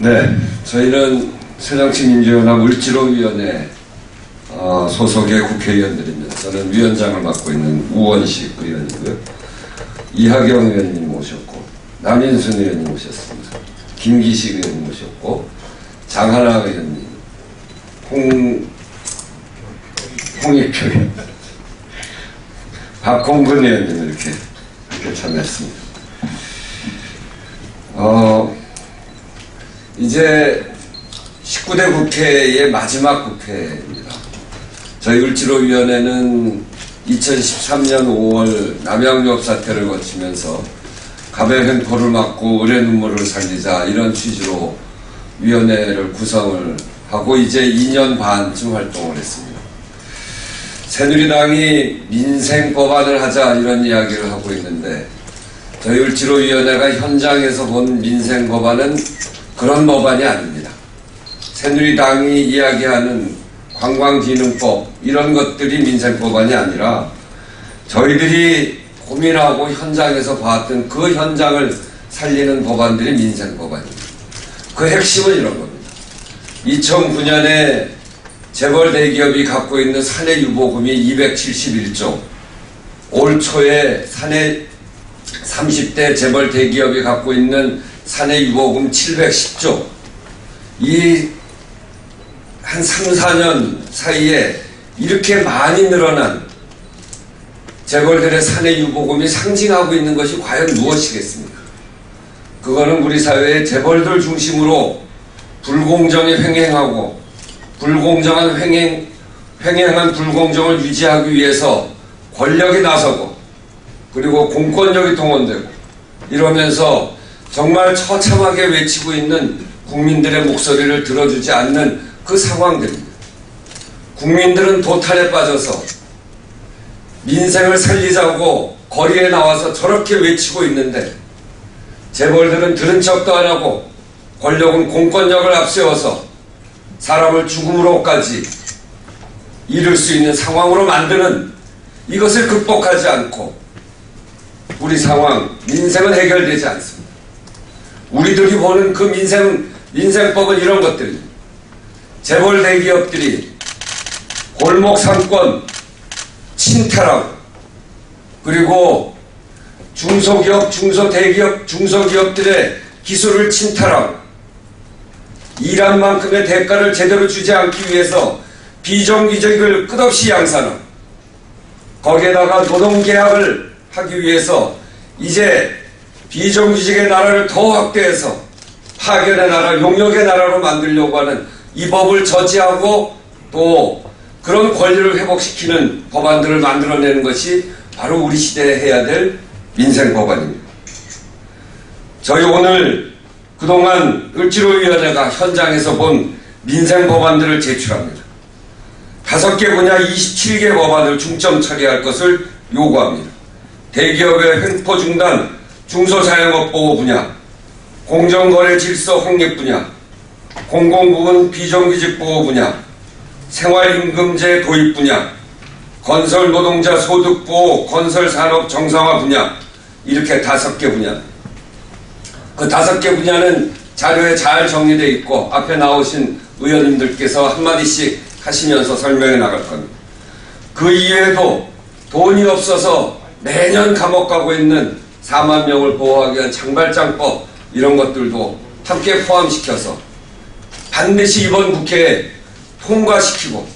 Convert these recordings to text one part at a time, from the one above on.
네, 저희는 새정치민주연합 을지로위원회 어, 소속의 국회의원들입니다. 저는 위원장을 맡고 있는 우원식 의원이고요. 이하경 의원님 모셨고 남인순 의원님 모셨습니다. 김기식 의원님 모셨고 장하나 의원님, 홍 홍익표 의원, 박홍근 의원님 이렇게 이렇게 참여했습니다. 어, 이제 19대 국회의 마지막 국회입니다. 저희 을지로위원회는 2013년 5월 남양유업 사태를 거치면서 가배 횡포를 막고 의뢰 눈물을 살리자 이런 취지로 위원회를 구성을 하고 이제 2년 반쯤 활동을 했습니다. 새누리당이 민생 법안을 하자 이런 이야기를 하고 있는데 저희 을지로위원회가 현장에서 본 민생 법안은 그런 법안이 아닙니다. 새누리당이 이야기하는 관광기능법 이런 것들이 민생 법안이 아니라 저희들이 고민하고 현장에서 봤던 그 현장을 살리는 법안들이 민생 법안입니다. 그 핵심은 이런 겁니다. 2009년에 재벌 대기업이 갖고 있는 사내 유보금이 271조, 올 초에 사내 30대 재벌 대기업이 갖고 있는 사내 유보금 710조. 이 한 3, 4년 사이에 이렇게 많이 늘어난 재벌들의 사내 유보금이 상징하고 있는 것이 과연 무엇이겠습니까? 그거는 우리 사회의 재벌들 중심으로 불공정이 횡행하고 불공정한 횡행, 횡행한 불공정을 유지하기 위해서 권력이 나서고 그리고 공권력이 동원되고 이러면서 정말 처참하게 외치고 있는 국민들의 목소리를 들어주지 않는 그 상황들입니다. 국민들은 도탈에 빠져서 민생을 살리자고 거리에 나와서 저렇게 외치고 있는데 재벌들은 들은 척도 안 하고 권력은 공권력을 앞세워서 사람을 죽음으로까지 이룰 수 있는 상황으로 만드는 이것을 극복하지 않고 우리 상황, 민생은 해결되지 않습니다. 우리들이 보는 그 민생, 민생법은 이런 것들입니다. 재벌 대기업들이 골목 상권 침탈하고 그리고 중소기업, 중소대기업, 중소기업들의 기술을 침탈하고 일한 만큼의 대가를 제대로 주지 않기 위해서 비정규직을 끝없이 양산하고 거기에다가 노동계약을 하기 위해서 이제 비정규직의 나라를 더 확대해서 파견의 나라, 용역의 나라로 만들려고 하는 이 법을 저지하고 또 그런 권리를 회복시키는 법안들을 만들어내는 것이 바로 우리 시대에 해야 될 민생 법안입니다. 저희 오늘 그동안 을지로위원회가 현장에서 본 민생 법안들을 제출합니다. 다섯 개 분야 27개 법안을 중점 처리할 것을 요구합니다. 대기업의 횡포 중단, 중소자영업 보호 분야, 공정거래 질서 확립 분야, 공공부문 비정규직 보호 분야, 생활임금제 도입 분야, 건설 노동자 소득 보호, 건설 산업 정상화 분야 이렇게 다섯 개 분야. 그 다섯 개 분야는 자료에 잘 정리되어 있고 앞에 나오신 의원님들께서 한마디씩 하시면서 설명해 나갈 겁니다. 그 이외에도 돈이 없어서 매년 감옥 가고 있는 4만 명을 보호하기 위한 장발장법 이런 것들도 함께 포함시켜서 반드시 이번 국회에 통과시키고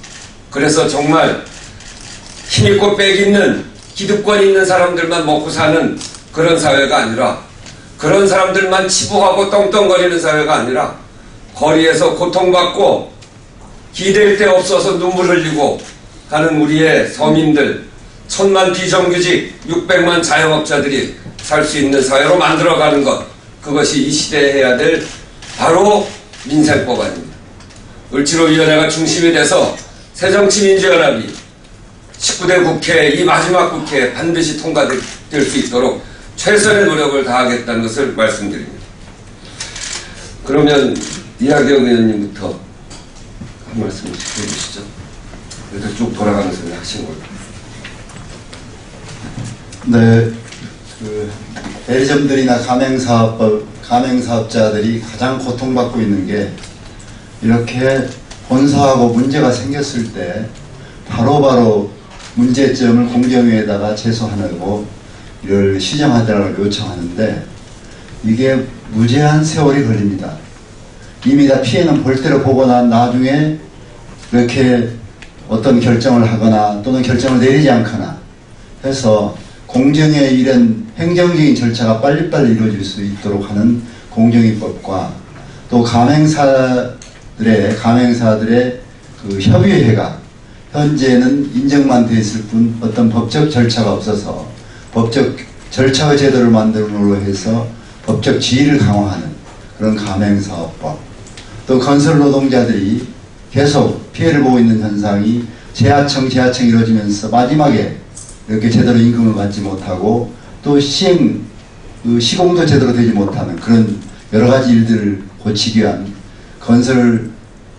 그래서 정말 힘있고 빽 있는 기득권 있는 사람들만 먹고 사는 그런 사회가 아니라 그런 사람들만 치부하고 떵떵거리는 사회가 아니라 거리에서 고통받고 기댈 데 없어서 눈물 흘리고 하는 우리의 서민들 천만 비정규직 600만 자영업자들이 살 수 있는 사회로 만들어가는 것 그것이 이 시대에 해야 될 바로 민생법안입니다. 을지로위원회가 중심이 돼서 새정치민주연합이 19대 국회 이 마지막 국회에 반드시 통과될 수 있도록 최선의 노력을 다하겠다는 것을 말씀드립니다. 그러면 이하경 의원님부터 한 말씀씩 해주시죠. 이렇게 쭉 돌아가면서 하신 걸로. 네, 그 대리점들이나 가맹사업법 가맹사업자들이 가장 고통받고 있는 게 이렇게 본사하고 문제가 생겼을 때 바로바로 문제점을 공정위에다가 제소하고 이를 시정하자고 요청하는데 이게 무제한 세월이 걸립니다. 이미 다 피해는 볼 대로 보고 난 나중에 이렇게 어떤 결정을 하거나 또는 결정을 내리지 않거나 해서 공정의 이런 행정적인 절차가 빨리빨리 이루어질 수 있도록 하는 공정위법과 또 가맹사들의 가맹사들의 그 협의회가 현재는 인정만 돼 있을 뿐 어떤 법적 절차가 없어서 법적 절차의 제도를 만들므로 해서 법적 지위를 강화하는 그런 가맹사업법. 또 건설 노동자들이 계속 피해를 보고 있는 현상이 재하청 재하청 이루어지면서 마지막에 이렇게 제대로 임금을 받지 못하고 또 시행 그 시공도 제대로 되지 못하는 그런 여러 가지 일들을 고치기 위한 건설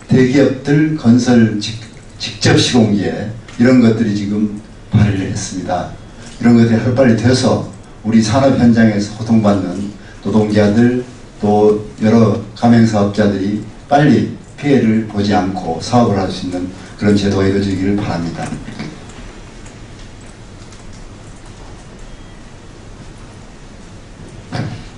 대기업들 건설 직, 직접 시공제 이런 것들이 지금 발의를 했습니다. 이런 것들이 하루빨리 돼서 우리 산업 현장에서 고통받는 노동자들 또 여러 가맹사업자들이 빨리 피해를 보지 않고 사업을 할 수 있는 그런 제도가 이루어지기를 바랍니다.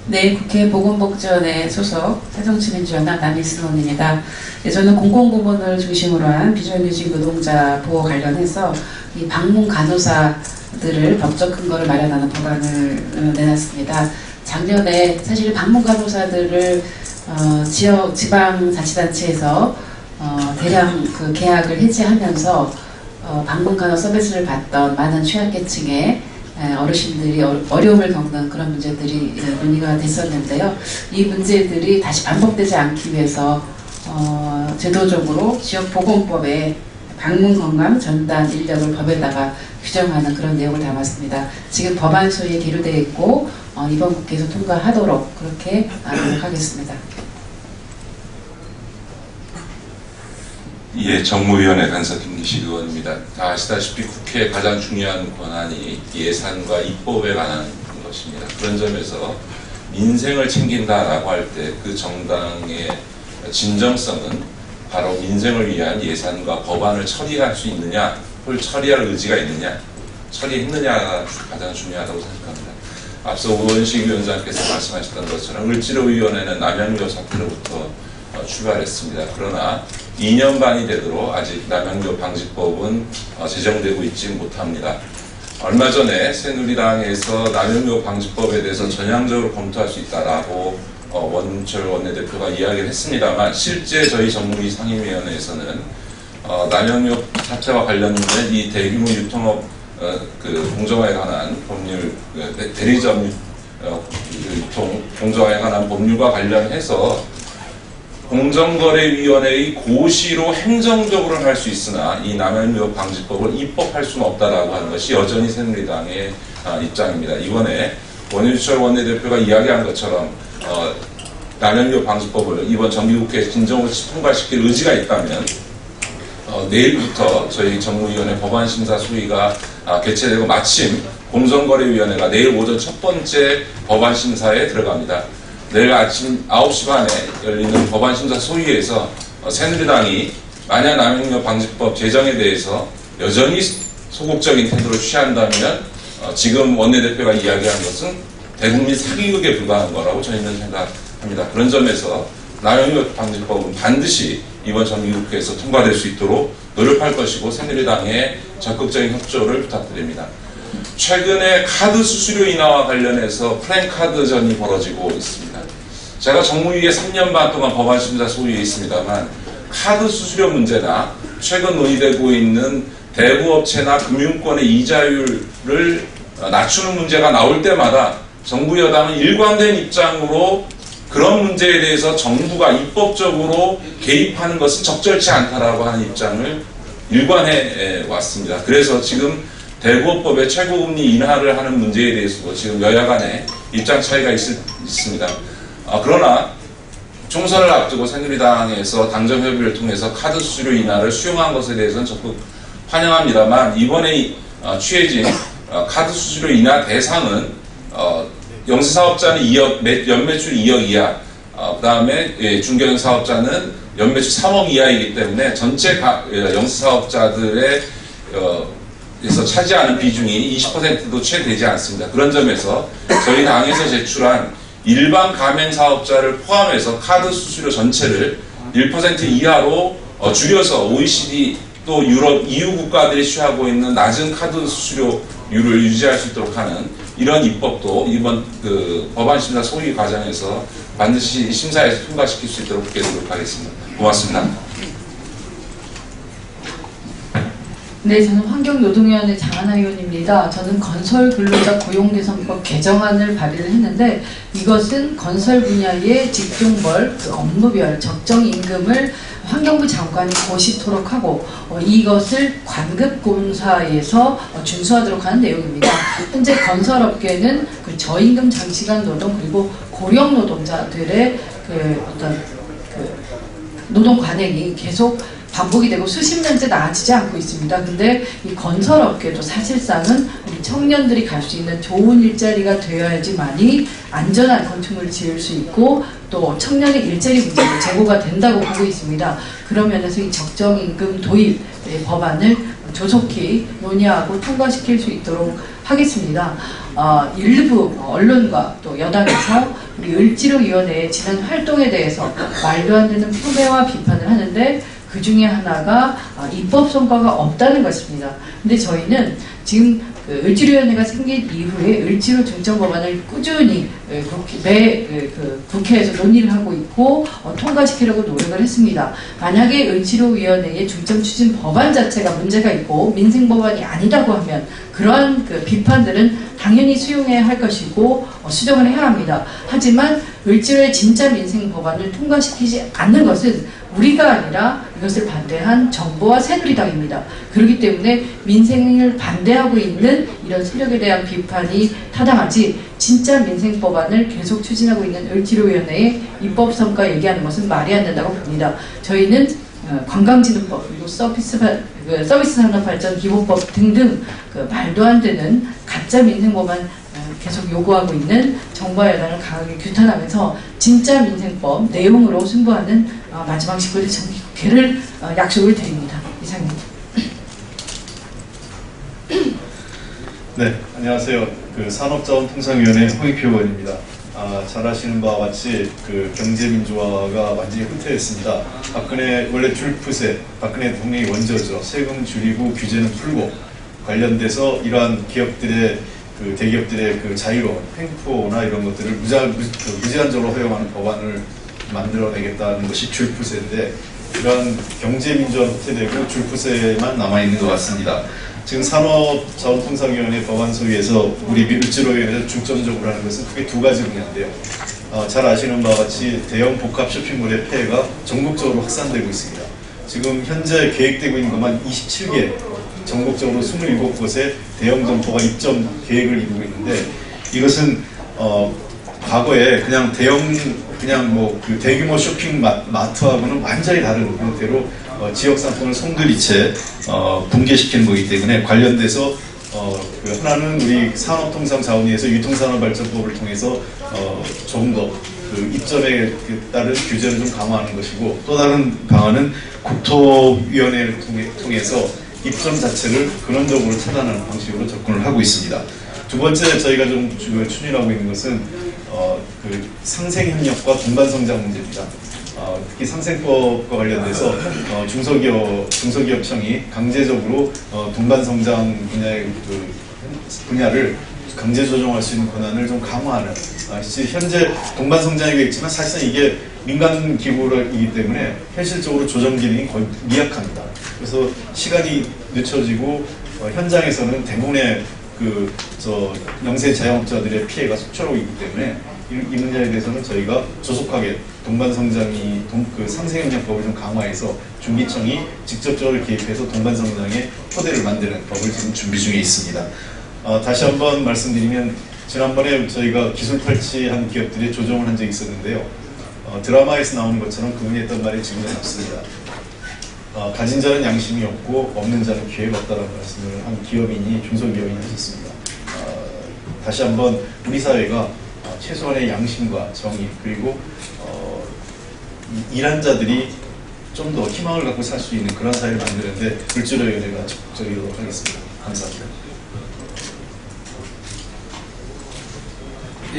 네, 국회 보건복지원의 소속 새정치민주연합 남희순 의원입니다. 네, 저는 공공부문을 중심으로 한 비정규직 노동자 보호 관련해서 이 방문 간호사들을 법적 근거를 마련하는 법안을 어, 내놨습니다. 작년에 사실 방문 간호사들을 어, 지역 지방 자치단체에서 어, 대량 그 계약을 해지하면서 어, 방문 간호 서비스를 받던 많은 취약계층의 에, 어르신들이 어- 어려움을 겪는 그런 문제들이 에, 논의가 됐었는데요. 이 문제들이 다시 반복되지 않기 위해서 어, 제도적으로 지역보건법에 방문 건강 전담 인력을 법에다가 규정하는 그런 내용을 담았습니다. 지금 법안 소위에 계류되어 있고 어, 이번 국회에서 통과하도록 그렇게 아, 노력하겠습니다. 예, 정무위원회 간사 김기식 의원입니다. 다 아시다시피 국회의 가장 중요한 권한이 예산과 입법에 관한 것입니다. 그런 점에서 민생을 챙긴다라고 할 때 그 정당의 진정성은 바로 민생을 위한 예산과 법안을 처리할 수 있느냐, 그걸 처리할 의지가 있느냐, 처리했느냐가 가장 중요하다고 생각합니다. 앞서 우원식 위원장께서 말씀하셨던 것처럼 을지로위원회는 남양유 사태로부터 어, 출발했습니다. 그러나 2년 반이 되도록 아직 남양유 방지법은 어, 제정되고 있지 못합니다. 얼마 전에 새누리당에서 남양유 방지법에 대해서 전향적으로 검토할 수 있다라고 어, 원철 원내대표가 이야기를 했습니다만 실제 저희 정무위 상임위원회에서는 어, 남양유 사태와 관련된 이 대규모 유통업 어, 그 공정화에 관한 법률 그 대- 대리점 유- 어, 그 유통 공정화에 관한 법률과 관련해서 공정거래위원회의 고시로 행정적으로 할 수 있으나 이 남양유업 방지법을 입법할 수는 없다라고 하는 것이 여전히 새누리당의 아, 입장입니다. 이번에 원유철 원내대표가 이야기한 것처럼 어, 남양유업 방지법을 이번 정기국회에 진정으로 통과시킬 의지가 있다면 어, 내일부터 저희 정무위원회 법안심사 소위가 아, 개최되고 마침 공정거래위원회가 내일 오전 첫 번째 법안심사에 들어갑니다. 내일 아침 9시 반에 열리는 법안심사 소위에서 어, 새누리당이 남용료 방지법 제정에 대해서 여전히 소극적인 태도를 취한다면 어, 지금 원내대표가 이야기한 것은 대국민 사기극에 불과한 거라고 저희는 생각합니다. 그런 점에서 남용료 방지법은 반드시 이번 정기국회에서 통과될 수 있도록 노력할 것이고 새누리당의 적극적인 협조를 부탁드립니다. 최근에 카드 수수료 인하와 관련해서 프랭카드전이 벌어지고 있습니다. 제가 정무위에 3년 반 동안 법안 심사 소위에 있습니다만 카드 수수료 문제나 최근 논의되고 있는 대부업체나 금융권의 이자율을 어, 낮추는 문제가 나올 때마다 정부 여당은 일관된 입장으로 그런 문제에 대해서 정부가 입법적으로 개입하는 것은 적절치 않다라고 하는 입장을 일관해 에, 왔습니다. 그래서 지금 대부업법의 최고금리 인하를 하는 문제에 대해서도 지금 여야 간에 입장 차이가 있, 있습니다. 아, 그러나 총선을 앞두고 새누리당에서 당정 협의를 통해서 카드 수수료 인하를 수용한 것에 대해서는 적극 환영합니다만 이번에 이- 어, 취해진 어, 카드 수수료 인하 대상은 어, 영세 사업자는 2억, 매, 연매출 2억 이하, 어, 그 다음에 예, 중견 사업자는 연매출 3억 이하이기 때문에 전체 가, 예, 영세 사업자들의 어, 에서 차지하는 비중이 20%도 채 되지 않습니다. 그런 점에서 저희 당에서 제출한 일반 가맹 사업자를 포함해서 카드 수수료 전체를 1% 이하로 어, 줄여서 OECD 또 유럽 EU 국가들이 취하고 있는 낮은 카드 수수료율을 유지할 수 있도록 하는 이런 입법도 이번 그 법안 심사 소위 과정에서 반드시 심사에서 통과시킬 수 있도록 그렇게 노력하겠습니다. 고맙습니다. 네, 저는 환경노동위원회 장하나 의원입니다. 저는 건설 근로자 고용 개선법 개정안을 발의를 했는데 이것은 건설 분야의 직종별, 그 업무별 적정 임금을 환경부 장관이 고시토록 하고 어, 이것을 관급공사에서 어, 준수하도록 하는 내용입니다. 현재 건설업계는 그 저임금 장시간 노동 그리고 고령 노동자들의 그 어떤 그 노동 관행이 계속 반복이 되고 수십 년째 나아지지 않고 있습니다. 근데 이 건설업계도 사실상은 우리 청년들이 갈 수 있는 좋은 일자리가 되어야지만이 안전한 건축물을 지을 수 있고 또 청년의 일자리 문제도 제고가 된다고 보고 있습니다. 그런 면에서 이 적정임금 도입 의 법안을 조속히 논의하고 통과시킬 수 있도록 하겠습니다. 어, 일부 언론과 또 여당에서 우리 을지로위원회의 지난 활동에 대해서 말도 안 되는 폄훼와 비판을 하는데 그 중에 하나가 아, 입법 성과가 없다는 것입니다. 근데 저희는 지금 그 을지로위원회가 생긴 이후에 을지로 중점 법안을 꾸준히 예, 매 예, 그 국회에서 논의를 하고 있고 어, 통과시키려고 노력을 했습니다. 만약에 을지로위원회의 중점 추진 법안 자체가 문제가 있고 민생 법안이 아니라고 하면 그러한 그 비판들은 당연히 수용해야 할 것이고 어, 수정을 해야 합니다. 하지만 을지로의 진짜 민생 법안을 통과시키지 않는 것은 우리가 아니라 이것을 반대한 정부와 새누리당입니다. 그렇기 때문에 민생을 반대하고 있는 이런 세력에 대한 비판이 타당하지 진짜 민생 법안을 계속 추진하고 있는 을지로위원회의 입법 성과 얘기하는 것은 말이 안 된다고 봅니다. 저희는 어, 관광진흥법 그리고 서비스 발- 그 서비스 산업 발전 기본법 등등 그 말도 안 되는 가짜 민생 법안 어, 계속 요구하고 있는 정부와 여당을 강하게 규탄하면서 진짜 민생법 내용으로 승부하는 어, 마지막 19대 정기 국회를 어, 약속을 드립니다. 이상입니다. 네, 안녕하세요. 그 산업자원통상위원회 홍익표 의원입니다. 아, 잘 아시는 바와 같이 그 경제민주화가 완전히 후퇴했습니다. 박근혜 원래 줄푸세, 박근혜 대통령이 원저죠. 세금 줄이고 규제는 풀고 관련돼서 이러한 기업들의 그 대기업들의 그 자유로운 횡포나 이런 것들을 무자, 무, 그 무제한적으로 허용하는 법안을 만들어내겠다는 것이 줄푸세인데 이러한 경제민주화 후퇴되고 줄푸세만 남아있는 것 같습니다. 지금 산업자원통상위원회 법안 소위에서 우리 밀지로위원회에서 중점적으로 하는 것은 크게 두 가지 분야인데요. 어, 잘 아시는 바와 같이 대형 복합 쇼핑몰의 폐해가 전국적으로 확산되고 있습니다. 지금 현재 계획되고 있는 것만 27개, 전국적으로 27곳에 대형 점포가 입점 계획을 이루고 있는데 이것은 어, 과거에 그냥 대형 그냥 뭐 그 대규모 쇼핑 마, 마트하고는 완전히 다른 형태로 어, 지역 상품을 송두리째 어, 붕괴시키는 거기 때문에 관련돼서 어, 그 하나는 우리 산업통상자원위에서 유통산업발전법을 통해서 어, 조금 더 그 입점에 그 따른 규제를 좀 강화하는 것이고 또 다른 방안은 국토위원회를 통해, 통해서 입점 자체를 근원적으로 차단하는 방식으로 접근을 하고 있습니다. 두 번째 저희가 좀 주- 추진하고 있는 것은 어, 그 상생협력과 동반성장 문제입니다. 어, 특히 상생법과 관련돼서 어, 중소기업 중소기업청이 강제적으로 어, 동반성장 분야의 그 분야를 강제 조정할 수 있는 권한을 좀 강화하는 아, 시- 현재 동반 성장이 있지만 사실상 이게 민간 기구이기 때문에 현실적으로 조정 기능이 거의 미약합니다. 그래서 시간이 늦춰지고 어, 현장에서는 대부분의 그 저 영세 자영업자들의 피해가 속출하고 있기 때문에 이, 이 문제에 대해서는 저희가 조속하게 동반성장이 동, 그 상생협력법을 좀 강화해서 중기청이 직접적으로 개입해서 동반성장의 토대를 만드는 법을 지금 준비 중에 있습니다. 어, 다시 한번 말씀드리면 지난번에 저희가 기술 탈취한 기업들이 조정을 한 적이 있었는데요. 어, 드라마에서 나오는 것처럼 그분이 했던 말이 지금도 잡습니다. 어, 가진 자는 양심이 없고 없는 자는 기회가 없다는 말씀을 한 기업인이 중소기업인이 하셨습니다. 어, 다시 한번 우리 사회가 최소한의 양심과 정의 그리고 어, 이- 일한 자들이 좀 더 희망을 갖고 살 수 있는 그런 사회를 만드는데 물질위원회가 적극적이도록 하겠습니다. 감사합니다.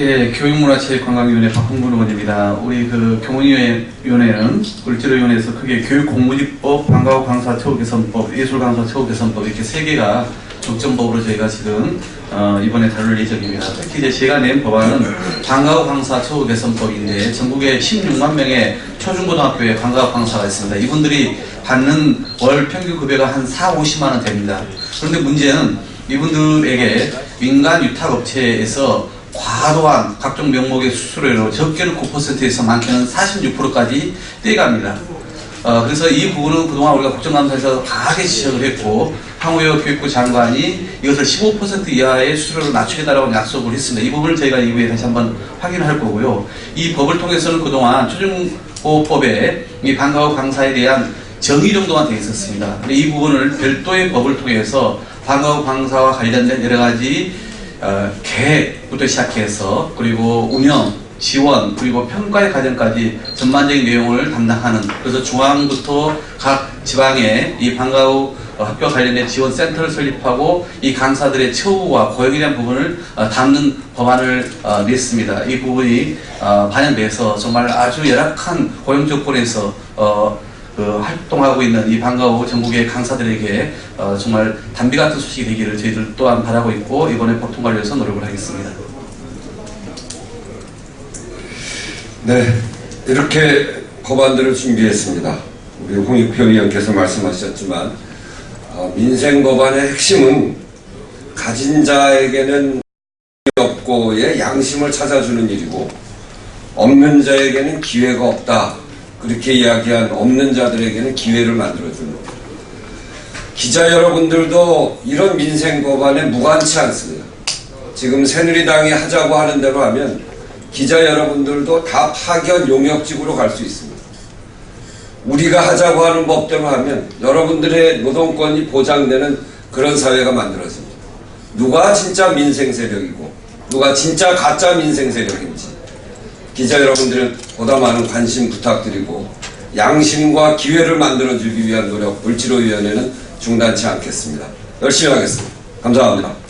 예, 교육문화체육관광위원회 박홍근 의원입니다. 우리 그 교문위원회는 물질위원회에서 크게 교육공무집법, 방과후 강사 처우 개선법, 예술 강사 처우 개선법 이렇게 세 개가 중점법으로 저희가 지금 어, 이번에 다룰 예정입니다. 특히 이제 제가 낸 법안은 방과후 강사 처우 개선법인데 전국에 16만 명의 초중고등학교에 방과후 강사가 있습니다. 이분들이 받는 월 평균 급여가 한 4, 50만 원 됩니다. 그런데 문제는 이분들에게 민간 위탁업체에서 과도한 각종 명목의 수수료로 적게는 9%에서 많게는 46%까지 떼갑니다. 어, 그래서 이 부분은 그동안 우리가 국정감사에서 강하게 지적을 했고 황우여 교육부 장관이 이것을 15% 이하의 수수료로 낮추겠다라고 약속을 했습니다. 이 부분을 저희가 이후에 다시 한번 확인할 거고요. 이 법을 통해서는 그동안 초중고법에 이 방과후 강사에 대한 정의 정도가 되어 있었습니다. 이 부분을 별도의 법을 통해서 방과후 강사와 관련된 여러 가지 어, 계획부터 시작해서 그리고 운영, 지원 그리고 평가의 과정까지 전반적인 내용을 담당하는 그래서 중앙부터 각 지방에 이 방과후 어, 학교 관련된 지원 센터를 설립하고 이 강사들의 처우와 고용에 대한 부분을 어, 담는 법안을 어, 냈습니다. 이 부분이 어, 반영돼서 정말 아주 열악한 고용 조건에서 어, 그 활동하고 있는 이 방과후 전국의 강사들에게 어, 정말 담비 같은 소식이 되기를 저희들 또한 바라고 있고 이번에 법 통과를 위해서 노력을 하겠습니다. 네, 이렇게 법안들을 준비했습니다. 우리 홍익표 의원께서 말씀하셨지만 어, 민생 법안의 핵심은 가진 자에게는 없고의 양심을 찾아주는 일이고 없는 자에게는 기회가 없다. 그렇게 이야기한 없는 자들에게는 기회를 만들어주는 겁니다. 기자 여러분들도 이런 민생 법안에 무관치 않습니다. 지금 새누리당이 하자고 하는 대로 하면 기자 여러분들도 다 파견 용역직으로 갈 수 있습니다. 우리가 하자고 하는 법대로 하면 여러분들의 노동권이 보장되는 그런 사회가 만들어집니다. 누가 진짜 민생 세력이고 누가 진짜 가짜 민생 세력인지 기자 여러분들은 보다 많은 관심 부탁드리고 양심과 기회를 만들어주기 위한 노력 물질호위원회는 중단치 않겠습니다. 열심히 하겠습니다. 감사합니다.